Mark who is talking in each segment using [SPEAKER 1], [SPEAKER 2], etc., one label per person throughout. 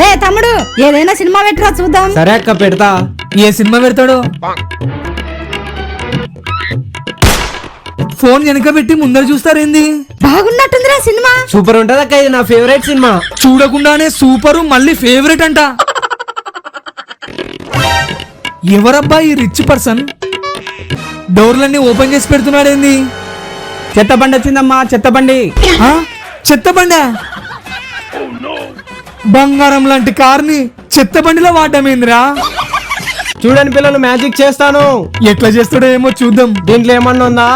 [SPEAKER 1] రే తమ్ముడు ఏదైనా సినిమా పెట్టరా చూద్దాం.
[SPEAKER 2] సరే అక్క పెడతా.
[SPEAKER 3] ఏ సినిమా పెడతాడు? ఫోన్ వెనక పెట్టి ముందర చూస్తారేంది?
[SPEAKER 1] బాగున్నట్టుందిరా సినిమా.
[SPEAKER 2] సూపర్ ఉంటది అక్క ఇది నా ఫేవరెట్ సినిమా.
[SPEAKER 3] చూడకుండానే సూపరు మళ్ళీ ఫేవరెట్ అంట. ఎవరబ్బా ఈ రిచ్ పర్సన్? డోర్లన్నీ ఓపెన్ చేసి పెడుతున్నాడేంది?
[SPEAKER 2] చెత్త బండి వచ్చిందమ్మా చెత్త బండి.
[SPEAKER 3] ఆ? చెత్త బండా? బంగారం లాంటి కార్ని చెత్త బండిలో వాడమేందిరా?
[SPEAKER 2] చూడండి పిల్లలు మ్యాజిక్ చేస్తాను.
[SPEAKER 3] ఎట్లా చేస్తాడో ఏమో చూద్దాం.
[SPEAKER 2] దీంట్లో ఏమన్నా ఉందా?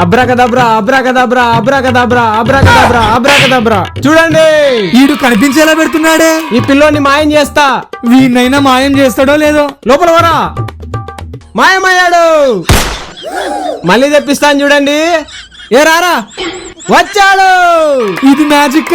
[SPEAKER 2] అబ్రాకదబ్రా అబ్రాకదబ్రా అబ్రాకదబ్రా అబ్రాకదబ్రా అబ్రాకదబ్రా. చూడండి.
[SPEAKER 3] వీడు కనిపించేలా పెడుతున్నాడే.
[SPEAKER 2] ఈ పిల్లోని మాయం చేస్తా.
[SPEAKER 3] వీడినైనా మాయం చేస్తాడో లేదో?
[SPEAKER 2] లోపల వరా. మాయమయ్యాడు. మళ్ళీ తెప్పిస్తాను చూడండి. ఏ రారా. వచ్చాడు.
[SPEAKER 3] ఇది మ్యాజిక్